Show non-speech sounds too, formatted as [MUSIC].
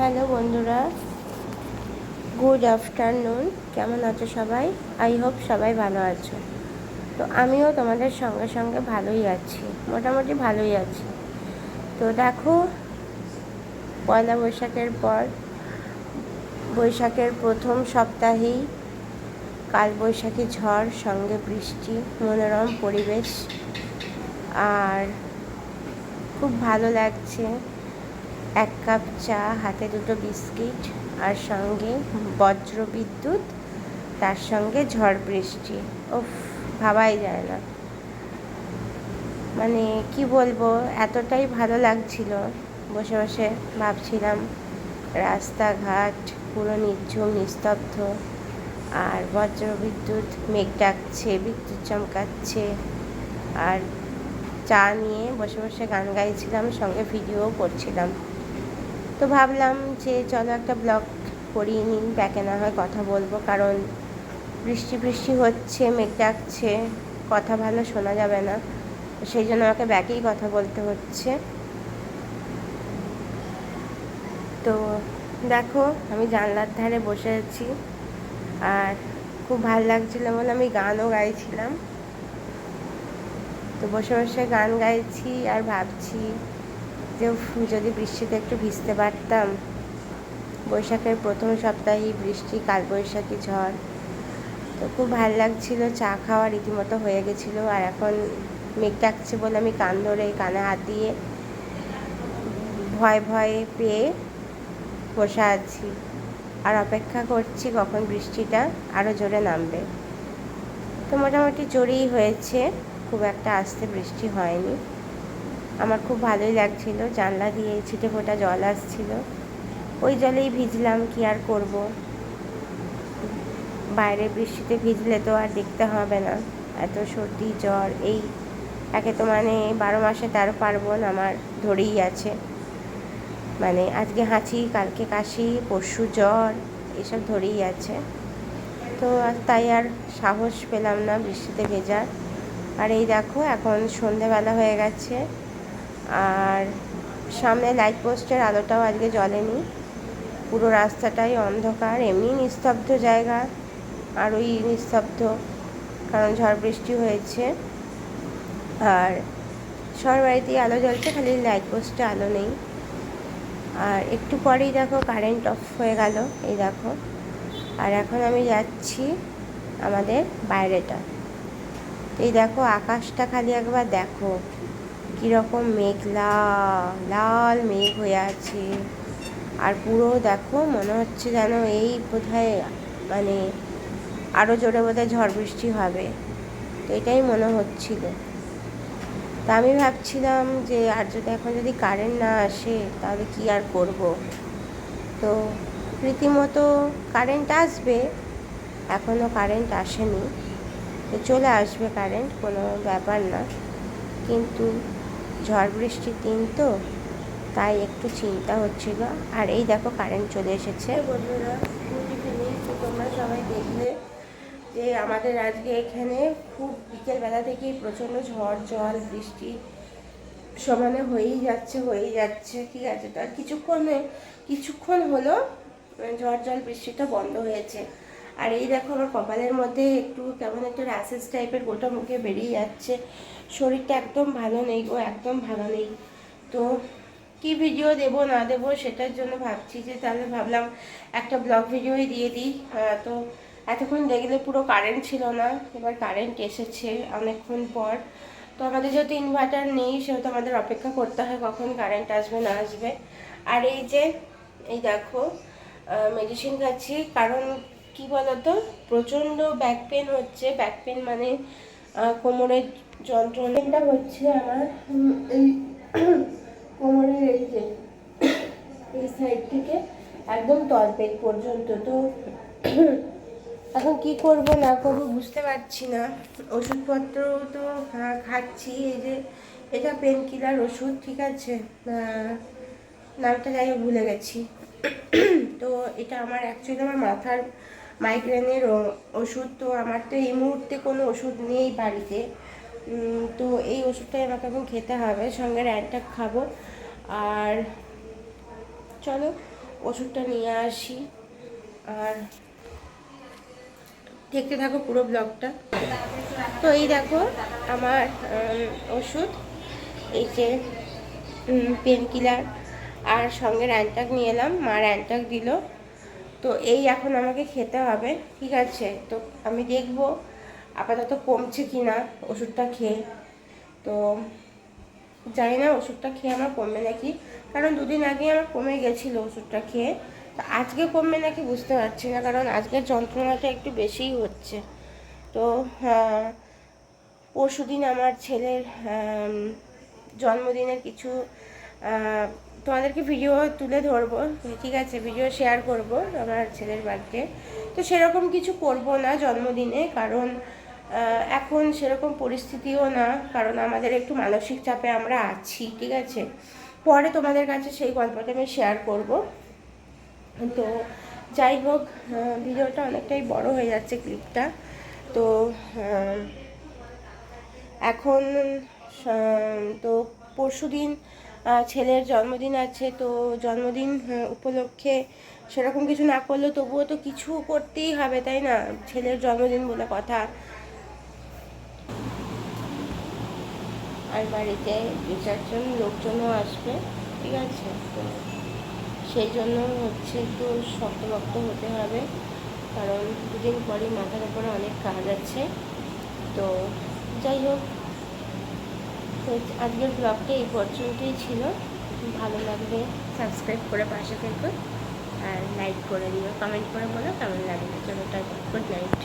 Hello বন্ধুরা good afternoon কেমন আছো সবাই? আই হোপ সবাই ভালো আছো। তো আমিও তোমাদের সঙ্গে সঙ্গে ভালোই আছি, মোটামুটি ভালোই আছি। তো দেখো, পয়লা বৈশাখের পর, বৈশাখের প্রথম সপ্তাহেই কাল বৈশাখী ঝড়, সঙ্গে বৃষ্টি, মনোরম পরিবেশ। আর খুব ভালো লাগছে। এক কাপ চা, হাতে দুটো বিস্কিট আর সঙ্গে বজ্র বিদ্যুৎ তার সঙ্গে ঝড় বৃষ্টি। ওফ ভাবাই যায় না। মানে কি বলব, এতটাই ভালো লাগছিল। বসে বসে ভাবছিলাম, রাস্তাঘাট পুরো নির্ঝুম, নিস্তব্ধ। আর বজ্র বিদ্যুৎ মেঘ ডাকছে, বিদ্যুৎ চমকাচ্ছে। আর চা নিয়ে বসে বসে গান গাইছিলাম, সঙ্গে ভিডিও করছিলাম। তো ভাবলাম যে চলো একটা ব্লগ করিয়ে নিন ব্যাকে না হয় কথা বলব। কারণ বৃষ্টি বৃষ্টি হচ্ছে, মেঘ ডাকছে, কথা ভালো শোনা যাবে না। সেই জন্য আমাকে ব্যাকেই কথা বলতে হচ্ছে। তো দেখো, আমি জানলার ধারে বসে আছি। আর খুব ভালো লাগছিল বলে আমি গানও গাইছিলাম। তো বসে বসে গান গাইছি আর ভাবছি যে যদি বৃষ্টিতে একটু ভিজতে পারতাম, বৈশাখের প্রথম সপ্তাহেই বৃষ্টি, কালবৈশাখী ঝড়। তো খুব ভালো লাগছিল, চা খাওয়া রীতিমতো হয়ে গেছিল, আর এখন মেঘ ডাকছে বলে আমি কান ধরে কানে হাত দিয়ে ভয় ভয়ে পেয়ে বসে আছি। আর অপেক্ষা করছি কখন বৃষ্টিটা আরও জোরে নামবে। তো মোটামুটি জোরেই হয়েছে, খুব একটা আস্তে বৃষ্টি হয়নি। আমার খুব ভালোই লাগছিল, জানলা দিয়ে ছিটে ফোটা জল আসছিল। ওই জলেই ভিজলাম, কি আর করব? বাইরে বৃষ্টিতে ভিজলে তো আর দেখতে হবে না। এত সর্দি, জ্বর, এই একে তো মানে বারো মাসে তেরো পার্বণ আমার ধরেই আছে। মানে আজকে হাঁচি, কালকে কাশি, পরশু জ্বর, এসব ধরেই আছে। তো তাই আর সাহস পেলাম না বৃষ্টিতে ভেজার। আর এই দেখো, এখন সন্ধেবেলা হয়ে গেছে। আর সামনে লাইট পোস্টের আলোটাও আজকে জ্বলেনি। পুরো রাস্তাটাই অন্ধকার, এমনি নিস্তব্ধ জায়গা আর ওই নিস্তব্ধ, কারণ ঝড় বৃষ্টি হয়েছে। আর সবার বাড়িতেই আলো জ্বলছে, খালি লাইট পোস্টে আলো নেই। আর একটু পরেই দেখো কারেন্ট অফ হয়ে গেল, এই দেখো। আর এখন আমি যাচ্ছি আমাদের বাইরেটা। এই দেখো আকাশটা খালি একবার দেখো। কীরকম মেঘলা, লাল মেঘ হয়ে আছে। আর পুরো দেখো, মনে হচ্ছে যেন এই বোধহয় মানে আরও জোরে বোধহয় ঝড় বৃষ্টি হবে। তো এটাই মনে হচ্ছিল। তা আমি ভাবছিলাম যে, আর যদি এখন যদি কারেন্ট না আসে, তাহলে কি আর করব? তো রীতিমতো কারেন্ট আসবে এখনও কারেন্ট আসেনি। তো চলে আসবে কারেন্ট কোনো ব্যাপার না। কিন্তু ঝড় বৃষ্টির দিন তো, তাই একটু চিন্তা হচ্ছিল আর এই দেখো কারেন্ট চলে এসেছে। তোমরা সবাই দেখলে যে আমাদের আজকে এখানে খুব বিকেলবেলা থেকেই প্রচণ্ড ঝড়, জল, বৃষ্টি সমানে হয়েই যাচ্ছে হয়েই যাচ্ছে, ঠিক আছে? তো আর কিছুক্ষণে, কিছুক্ষণ হলো, ঝড়, জল, বৃষ্টিটা বন্ধ হয়েছে। আর এই দেখো আমার কপালের মধ্যে একটু কেমন একটা র্যাসেস টাইপের গোটা মুখে বেরিয়ে যাচ্ছে। শরীরটা একদম ভালো নেই ও একদম ভালো নেই। তো কি ভিডিও দেব, না দেব সেটার জন্য ভাবছি যে তাহলে ভাবলাম একটা ব্লগ ভিডিওই দিয়ে দিই। তো এতক্ষণ দেখলে পুরো কারেন্ট ছিল না, এবার কারেন্ট এসেছে অনেকক্ষণ পর। তো আমাদের যেহেতু ইনভার্টার নেই, সেহেতু আমাদের অপেক্ষা করতে হয় কখন কারেন্ট আসবে, না আসবে। আর এই যে, এই দেখো মেডিসিন খাচ্ছি, কারণ কি বলতো? প্রচণ্ড ব্যাক পেন হচ্ছে। ব্যাক পেন মানে কোমরের যন্ত্রণাটা হচ্ছে আমার। এই [COUGHS] কোমরের এই যে, [COUGHS] এই সাইড থেকে একদম তলপেট পর্যন্ত। তো [COUGHS] এখন কি করব না করব বুঝতে পারছি না। ওষুধপত্র তো খাচ্ছি। এই যে, এটা পেন কিলার ওষুধ, ঠিক আছে? নামটা যাই ভুলে গেছি। তো এটা আমার অ্যাকচুয়ালি আমার মাথার মাইগ্রেনের ওষুধ তো আমার তো এই মুহূর্তে কোনো ওষুধ নেই বাড়িতে। তো এই ওষুধটাই আমাকে এখন খেতে হবে, সঙ্গে র্যান্টাক খাব। আর চলো, ওষুধটা নিয়ে আসি। আর দেখতে থাকো পুরো ব্লগটা। তো এই দেখো, আমার ওষুধ, এই যে পেন কিলার আর সঙ্গে র্যান্টাক নিয়ে এলাম। মা র্যান্টাক দিল। তো এই এখন আমাকে খেতে হবে, ঠিক আছে? তো আমি দেখব আপাতত কমছে কি না ওষুধটা খেয়ে। তো জানি না ওষুধটা খেয়ে আমার কমবে নাকি, কারণ দুদিন আগে আমার কমে গেছিল ওষুধটা খেয়ে। তো আজকে কমবে নাকি বুঝতে পারছি না, কারণ আজকের যন্ত্রণাটা একটু বেশিই হচ্ছে। তো পরশু দিন আমার ছেলের জন্মদিনের কিছু তোমাদেরকে ভিডিও তুলে ধরবো। ঠিক আছে ভিডিও শেয়ার করব আমার ছেলের বার্থডে তো। সেরকম কিছু করব না জন্মদিনে, কারণ এখন সেরকম পরিস্থিতিও না, কারণ আমাদের একটু মানসিক চাপে আমরা আছি, ঠিক আছে? পরে তোমাদের কাছে সেই গল্পটা আমি শেয়ার করব। তো যাই হোক ভিডিওটা অনেকটাই বড় হয়ে যাচ্ছে ক্লিপটা তো এখন তো পরশু দিন ছেলের জন্মদিন আছে, তো জন্মদিন উপলক্ষে সেরকম কিছু না করলেও তবুও তো কিছু করতেই হবে, তাই না? ছেলের জন্মদিন বলে কথা। আর বাড়িতে দু চারজন লোকজনও আসবে, ঠিক আছে? তো সেই জন্য হচ্ছে একটু শক্তভক্ত হতে হবে, কারণ দুদিন পরে মাথার উপরে অনেক কাজ আছে। তো যাই হোক তো আজকের ব্লগটা এই পর্যন্তই ছিল। ভালো লাগবে সাবস্ক্রাইব করে পাশে থেকো আর লাইক করে দিও। কমেন্ট করে বলো কেমন লাগবে চলো গুড নাইট